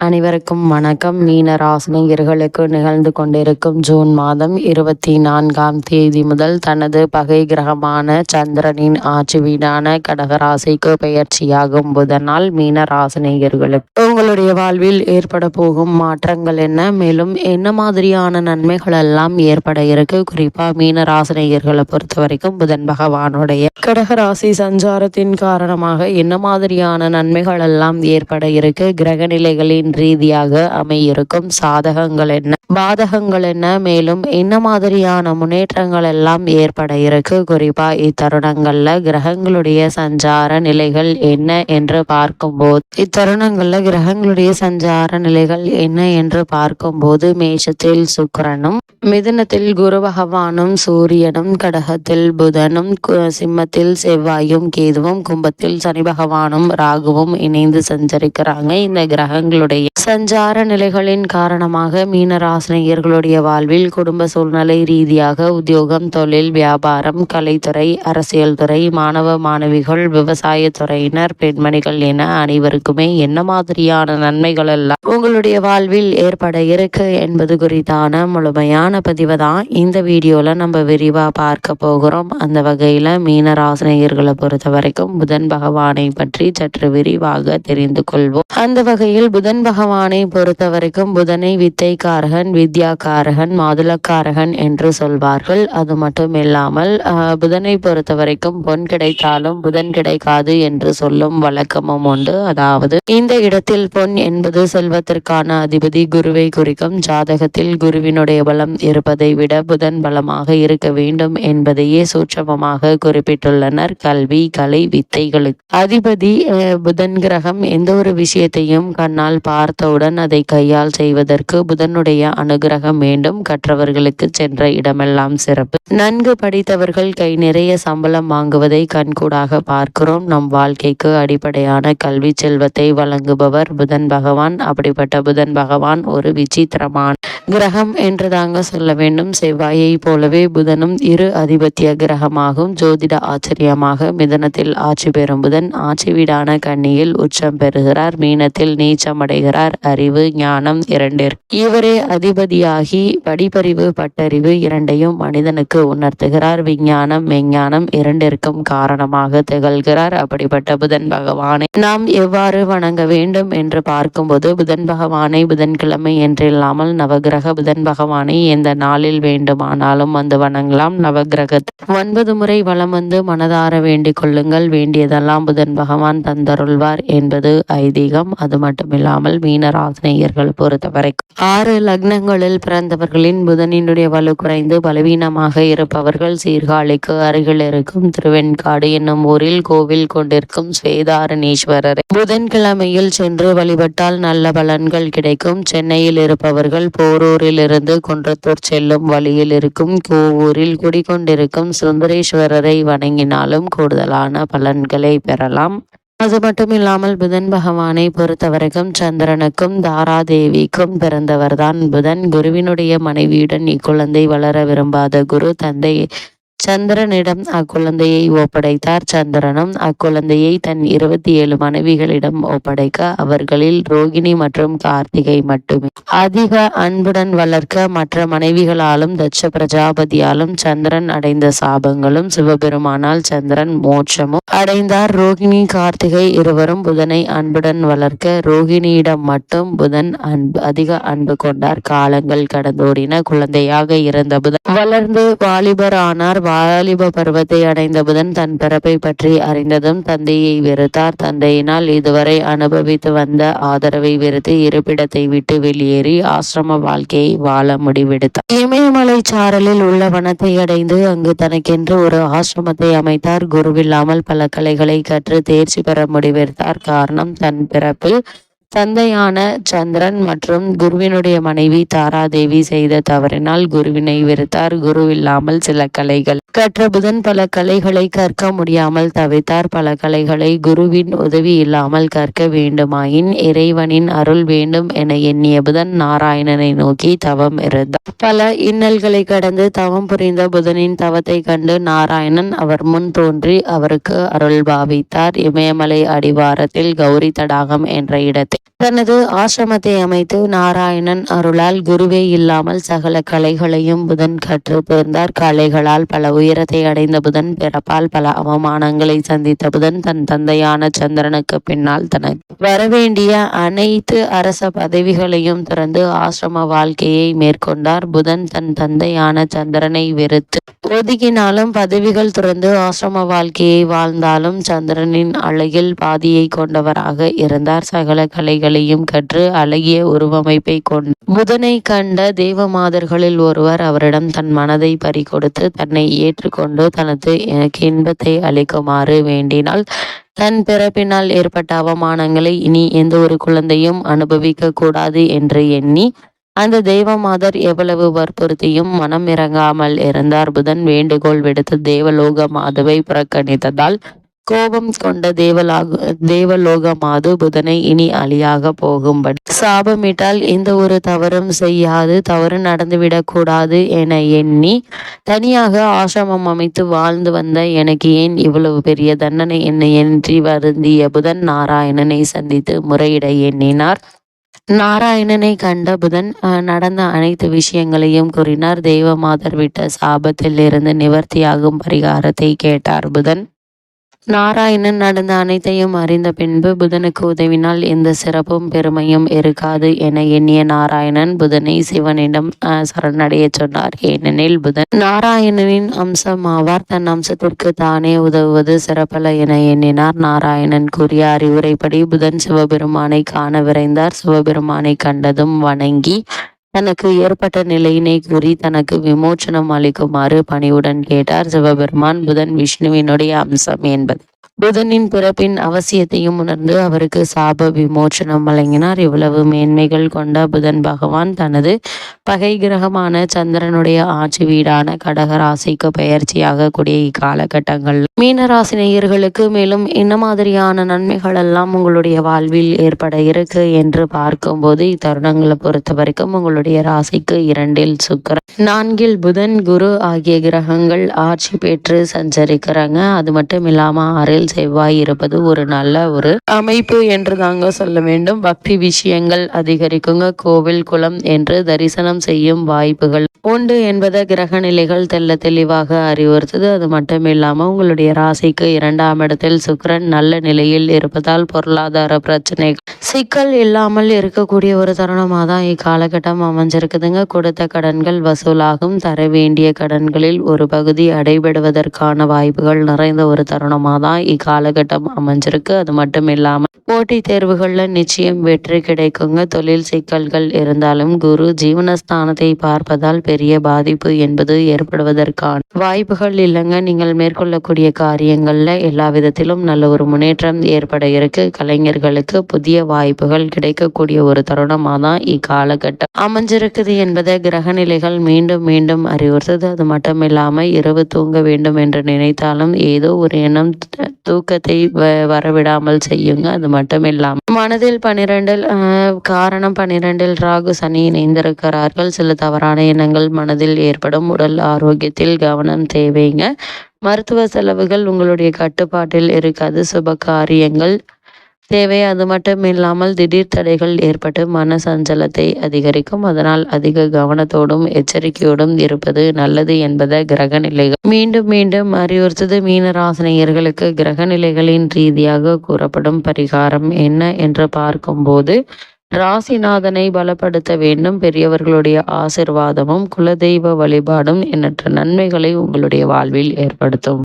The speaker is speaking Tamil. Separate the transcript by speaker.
Speaker 1: அனைவருக்கும் வணக்கம். மீன ராசினியர்களுக்கு நிகழ்ந்து கொண்டிருக்கும் ஜூன் மாதம் இருபத்தி நான்காம் தேதி முதல் தனது பகை கிரகமான சந்திரனின் ஆட்சி வீடான கடகராசிக்கு பெயர்ச்சியாகும் புதனால் மீன ராசினியர்களுக்கு உங்களுடைய வாழ்வில் ஏற்பட போகும் மாற்றங்கள் என்ன? மேலும் என்ன மாதிரியான நன்மைகள் எல்லாம் ஏற்பட இருக்கு? குறிப்பா மீன ராசினியர்களை பொறுத்த வரைக்கும் புதன் பகவானுடைய கடகராசி சஞ்சாரத்தின் காரணமாக என்ன மாதிரியான நன்மைகள் எல்லாம் ஏற்பட இருக்கு? கிரக நிலைகளின் ரீதியாக அமையிருக்கும் சாதகங்கள் என்ன? பாதகங்கள் என்ன? மேலும் என்ன மாதிரியான முன்னேற்றங்கள் எல்லாம் ஏற்பட இருக்கு? குறிப்பா இத்தருணங்கள்ல கிரகங்களுடைய சஞ்சார நிலைகள் என்ன என்று பார்க்கும்போது இத்தருணங்கள்ல கிரகங்களுடைய சஞ்சார நிலைகள் என்ன என்று பார்க்கும்போது மேஷத்தில் சுக்கிரனும் மிதுனத்தில் குரு பகவானும் சூரியனும் கடகத்தில் புதனும் சிம்மத்தில் செவ்வாயும் கேதுவும் கும்பத்தில் சனி பகவானும் ராகுவும் இணைந்து சஞ்சரிக்கிறாங்க. இந்த கிரகங்களுடைய சஞ்சார நிலைகளின் காரணமாக மீனராசினியர்களுடைய வாழ்வில் குடும்ப சூழ்நிலை ரீதியாக உத்தியோகம் தொழில் வியாபாரம் கலைத்துறை அரசியல் துறை மாணவ மாணவிகள் விவசாய துறையினர் பெண்மணிகள் என அனைவருக்குமே என்ன மாதிரியான நன்மைகள் எல்லாம் உங்களுடைய வாழ்வில் ஏற்பட இருக்கு என்பது குறித்தான முழுமையான பதிவை தான் இந்த வீடியோல நம்ம விரிவா பார்க்க போகிறோம். அந்த வகையில மீனராசினியர்களை பொறுத்த வரைக்கும் புதன் பகவானை பற்றி சற்று விரிவாக தெரிந்து கொள்வோம். அந்த வகையில் புதன் பகவானை பொறுத்த வரைக்கும் புதனை வித்தைக்காரகன் வித்யாக்காரகன் மாதுளக்காரகன் என்று சொல்வார்கள். அது மட்டும் இல்லாமல் புதனை பொறுத்த வரைக்கும் பொன் கிடைத்தாலும் புதன் கிடைக்காது என்று சொல்லும் வழக்கமும் உண்டு. அதாவது இந்த இடத்தில் பொன் என்பது செல்வத்திற்கான அதிபதி. குருவை குறிக்கும் ஜாதகத்தில் குருவினுடைய பலம் இருப்பதை விட புதன் பலமாக இருக்க வேண்டும் என்பதையே சூட்சமமாக குறிப்பிட்டுள்ளனர். கல்வி கலை வித்தைகளுக்கு அதிபதி புதன் கிரகம் எந்த ஒரு விஷயத்தையும் கண்ணால் பார்த்தவுடன் அதை கையால் செய்வதற்கு புதனுடைய அனுகிரகம் வேண்டும். கற்றவர்களுக்கு சென்ற இடமெல்லாம் சிறப்பு. நன்கு படித்தவர்கள் கை நிறைய சம்பளம் வாங்குவதை கண்கூடாக பார்க்கிறோம். நம் வாழ்க்கைக்கு அடிப்படையான கல்வி செல்வத்தை வழங்குபவர் புதன் பகவான் அப்படிப்பட்ட புதன் பகவான் ஒரு விசித்திரமான கிரகம் என்று தாங்க சொல்ல வேண்டும். செவ்வாயை போலவே புதனும் இரு அதிபத்திய கிரகமாகும் ஜோதிட ஆச்சரியமாக மிதனத்தில் ஆட்சி பெறும் புதன் ஆட்சி வீடான கண்ணியில் உச்சம் பெறுகிறார். மீனத்தில் நீச்சம் அடைகிறார். அறிவு ஞானம் இரண்டிற்கு இவரே அதிபதியாகி படிப்பறிவு பட்டறிவு இரண்டையும் மனிதனுக்கு உணர்த்துகிறார். விஞ்ஞானம் மெஞ்ஞானம் இரண்டிற்கும் காரணமாக திகழ்கிறார். அப்படிப்பட்ட புதன் பகவானை நாம் எவ்வாறு வணங்க வேண்டும் என்று பார்க்கும்போது புதன் பகவானை புதன்கிழமை என்றில்லாமல் நவகிரக புதன் பகவானை எந்த நாளில் வேண்டுமானாலும் வந்து வணங்கலாம். நவகிரக ஒன்பது முறை வளம் வந்து மனதார வேண்டிக் கொள்ளுங்கள். வேண்டியதெல்லாம் புதன் பகவான் தந்தருள்வார் என்பது ஐதீகம். அது மட்டுமில்லாமல் மீனராசினியர்கள் பொறுத்தவரைக்கும் ஆறு லக்னங்களில் பிறந்தவர்களின் புதனினுடைய வலு குறைந்து பலவீனமாக இருப்பவர்கள் சீர்காழிக்கு அருகில் இருக்கும் திருவெண்காடு என்னும் ஊரில் கோவில் கொண்டிருக்கும் ஸ்வேதாரணீஸ்வரரை புதன்கிழமையில் சென்று வழிபட்டால் நல்ல பலன்கள் கிடைக்கும். சென்னையில் இருப்பவர்கள் போரூர் இருந்து குன்றத்தூர் செல்லும் வழியில் இருக்கும் கோவூரில் குடிக்கொண்டிருக்கும் சுந்தரேஸ்வரரை வணங்கினாலும் கூடுதலான பலன்களை பெறலாம். அது மட்டும் இல்லாமல் புதன் பகவானை பொறுத்தவரைக்கும் சந்திரனுக்கும் தாராதேவிக்கும் பிறந்தவர்தான் புதன். குருவினுடைய மனைவியுடன் இக்குழந்தை வளர விரும்பாத குரு தந்தை சந்திரனிடம் அக்குழந்தையை ஒப்படைத்தார். சந்திரனும் அக்குழந்தையை தன் இருபத்தி ஏழு மனைவிகளிடம் ஒப்படைக்க அவர்களில் ரோகிணி மற்றும் கார்த்திகை மட்டுமே. அதிக அன்புடன் வளர்க்க மற்ற மனைவிகளாலும் தட்ச பிரஜாபதியாலும் சந்திரன் அடைந்த சாபங்களும் சிவபெருமானால் சந்திரன் மோட்சமும் அடைந்தார். ரோகிணி கார்த்திகை இருவரும் புதனை அன்புடன் வளர்க்க ரோகிணியிடம் மட்டும் புதன் அன்பு அதிக அன்பு கொண்டார். காலங்கள் கடந்தோடின குழந்தையாக இருந்த புதன் வளர்ந்து வாலிபர் ஆனார் வாலிப பருவத்தை அடைந்த புதன் தன் பிறப்பை பற்றி அறிந்ததும் தந்தையை வெறுத்தார். தந்தையினால் இதுவரை அனுபவித்து வந்த ஆதரவை வெறுத்து இருப்பிடத்தை விட்டு வெளியேறி ஆசிரம வாழ்க்கையை வாழ முடிவெடுத்தார். இமயமலை சாரலில் உள்ள வனத்தை அடைந்து அங்கு தனக்கென்று ஒரு ஆசிரமத்தை அமைத்தார். குருவில்லாமல் பல கலைகளை கற்று தேர்ச்சி பெற முடிவெடுத்தார். காரணம் தன் பிறப்பில் தந்தையான சந்திரன் மற்றும் குருவினுடைய மனைவி தாராதேவி செய்த தவறினால் குருவினை வெறுத்தார். குரு இல்லாமல் சில கலைகள். கற்ற புதன் பல கலைகளை கற்க முடியாமல் தவித்தார். பல கலைகளை குருவின் உதவி இல்லாமல் கற்க வேண்டுமாயின் இறைவனின் அருள் வேண்டும் என எண்ணிய புதன் நாராயணனை நோக்கி தவம் இருந்தார். பல இன்னல்களை கடந்து தவம் புரிந்த புதனின் தவத்தை கண்டு நாராயணன் அவர் முன் தோன்றி அவருக்கு அருள் பாவித்தார். இமயமலை அடிவாரத்தில் கௌரி தடாகம் என்ற இடத்தில் தனது ஆசிரமத்தை அமைத்து நாராயணன் அருளால் குருவே இல்லாமல் சகல கலைகளையும் புதன் கற்று தேர்ந்தார் கலைகளால் பல உயரத்தை அடைந்த புதன் பிறப்பால் பல அவமானங்களை சந்தித்த புதன் தன் தந்தையான சந்திரனுக்கு பின்னால் தனக்கு வரவேண்டிய அனைத்து அரச பதவிகளையும் திறந்து ஆசிரம வாழ்க்கையை மேற்கொண்டார். புதன் தன் தந்தையான சந்திரனை வெறுத்து ஒதுக்கினாலும் பதவிகள் துறந்து ஆசிரம வாழ்க்கையை வாழ்ந்தாலும் சந்திரனின் அழகில் பாதியை கொண்டவராக இருந்தார். சகல கலை கலைகளையும் கற்று அழகிய உருவமைப்பை கொண்டு புதனை கண்ட தேவமாதர்களில் ஒருவர் அவரிடம் தன் மனதை பறிகொடுத்து தன்னை ஏற்றுக்கொண்டு தனது எனக்கு இன்பத்தை அளிக்குமாறு வேண்டினால் தன் பிறப்பினால் ஏற்பட்ட அவமானங்களை இனி எந்த ஒரு குழந்தையும் அனுபவிக்க கூடாது என்று எண்ணி அந்த தெய்வமாதர் எவ்வளவு வற்புறுத்தியும் மனம் இறங்காமல் இருந்தார். புதன் வேண்டுகோள் விடுத்து தேவலோக மாதவை புறக்கணித்ததால் கோபம் கொண்ட தேவலாக தேவலோகமாது புதனை இனி அழியாக போகும்படி. சாபமிட்டால் எந்த ஒரு தவறும் செய்யாது தவறு நடந்துவிடக்கூடாது என எண்ணி தனியாக ஆசிரமம் அமைத்து வாழ்ந்து வந்த எனக்கு ஏன் இவ்வளவு பெரிய தண்டனை என்ன என்று வருந்திய புதன் நாராயணனை சந்தித்து முறையிட எண்ணினார். நாராயணனை கண்ட புதன் நடந்த அனைத்து விஷயங்களையும் கூறினார். தெய்வமாதர் விட்ட சாபத்தில் இருந்து நிவர்த்தியாகும் பரிகாரத்தை கேட்டார் புதன். நாராயணன் நடந்த அனைத்தையும் அறிந்த பின்பு புதனுக்கு உதவினால் எந்த சிறப்பும் பெருமையும் இருக்காது என எண்ணிய நாராயணன் புதனை சிவனிடம் சரணடைய சொன்னார். ஏனெனில் புதன் நாராயணனின் அம்சம் ஆவார் தன் அம்சத்திற்கு தானே உதவுவது சிறப்பல என எண்ணினார். நாராயணன் கூறிய அறிவுரைப்படி புதன் சிவபெருமானை காண விரைந்தார். சிவபெருமானை கண்டதும் வணங்கி தனக்கு ஏற்பட்ட நிலையினை கூறி தனக்கு விமோச்சனம் அளிக்குமாறு பணிவுடன் கேட்டார் சிவபெருமான். புதன் விஷ்ணுவினுடைய அம்சம் என்பது. புதனின் பிறப்பின் அவசியத்தையும் உணர்ந்து அவருக்கு சாப விமோச்சனம் வழங்கினார். இவ்வளவு மேன்மைகள் கொண்ட புதன் பகவான் தனது பகை கிரகமான சந்திரனுடைய ஆட்சி வீடான கடகராசிக்கு பயிற்சியாக கூடிய இக்காலகட்டங்கள். மீனராசி நேயர்களுக்கு மேலும் என்ன மாதிரியான நன்மைகள் எல்லாம் உங்களுடைய வாழ்வில் ஏற்பட இருக்கு என்று பார்க்கும்போது இத்தருணங்களை பொறுத்த வரைக்கும் உங்களுடைய ராசிக்கு இரண்டில் சுக்கரன் நான்கில் புதன் குரு ஆகிய கிரகங்கள் ஆட்சி பெற்று சஞ்சரிக்கிறாங்க. அது மட்டும் இல்லாமல் ஆறில் செவ்வாய் இருப்பது ஒரு நல்ல ஒரு அமைப்பு என்று தாங்க சொல்ல வேண்டும். பக்தி விஷயங்கள் அதிகரிக்குங்க. கோவில் குளம் என்று தரிசனம் செய்யும் வாய்ப்புகள் உண்டு என்பதை கிரக நிலைகள் தெல்ல தெளிவாக அறிவுறுத்தது. அது மட்டும் உங்களுடைய ராசிக்கு இரண்டாம் இடத்தில் சுக்கரன் நல்ல நிலையில் இருப்பதால் பொருளாதார பிரச்சனைகள் சிக்கல் இல்லாமல் இருக்கக்கூடிய ஒரு தருணமாக தான் இக்காலகட்டம் அமைஞ்சிருக்குதுங்க. கொடுத்த கடன்கள் வசூலாகும். தர வேண்டிய கடன்களில் ஒரு பகுதி அடைபடுவதற்கான வாய்ப்புகள் நிறைந்த ஒரு தருணமாக தான் இக்காலகட்டம் அமைஞ்சிருக்கு. அது மட்டும் இல்லாமல் போட்டித் தேர்வுகளில் நிச்சயம் வெற்றி கிடைக்குங்க. தொழில் சிக்கல்கள் இருந்தாலும் குரு ஜீவனஸ்தானத்தை பார்ப்பதால் பெரிய பாதிப்பு என்பது ஏற்படுவதற்கான வாய்ப்புகள் இல்லைங்க. நீங்கள் மேற்கொள்ளக்கூடிய காரியங்களில் எல்லா விதத்திலும் நல்ல ஒரு முன்னேற்றம் ஏற்பட இருக்கு. கலைஞர்களுக்கு புதிய வாய்ப்புகள் கிடைக்கக்கூடிய ஒரு தருணமாக தான் இக்காலகட்டம் அமைஞ்சிருக்குது என்பதை கிரகநிலைகள் மீண்டும் மீண்டும் அறிவுறுத்தது. அது மட்டும் இல்லாமல் இரவு தூங்க வேண்டும் என்று நினைத்தாலும் ஏதோ ஒரு எண்ணம் தூக்கத்தை வரவிடாமல் செய்யுங்க. அது மட்டும் இல்லாமல் மனதில் பனிரெண்டில் காரணம் பனிரெண்டில் ராகு சனி இணைந்திருக்கிறார்கள். சில தவறான எண்ணங்கள் மனதில் ஏற்படும். உடல் ஆரோக்கியத்தில் கவனம் தேவைங்க. மருத்துவ செலவுகள் உங்களுடைய கட்டுப்பாட்டில் இருக்காது. சுப காரியங்கள் தேவை அது மட்டும் இல்லாமல் திடீர் தடைகள் ஏற்பட்டு மன சஞ்சலத்தை அதிகரிக்கும். அதனால் அதிக கவனத்தோடும் எச்சரிக்கையோடும் இருப்பது நல்லது என்பதை கிரக நிலைகள் மீண்டும் மீண்டும் அறிவுறுத்தது. மீனராசினியர்களுக்கு கிரக நிலைகளின் ரீதியாக கூறப்படும் பரிகாரம் என்ன என்று பார்க்கும்போது ராசிநாதனை பலப்படுத்த வேண்டும். பெரியவர்களுடைய ஆசிர்வாதமும் குலதெய்வ வழிபாடும் எண்ணற்ற நன்மைகளை உங்களுடைய வாழ்வில் ஏற்படுத்தும்.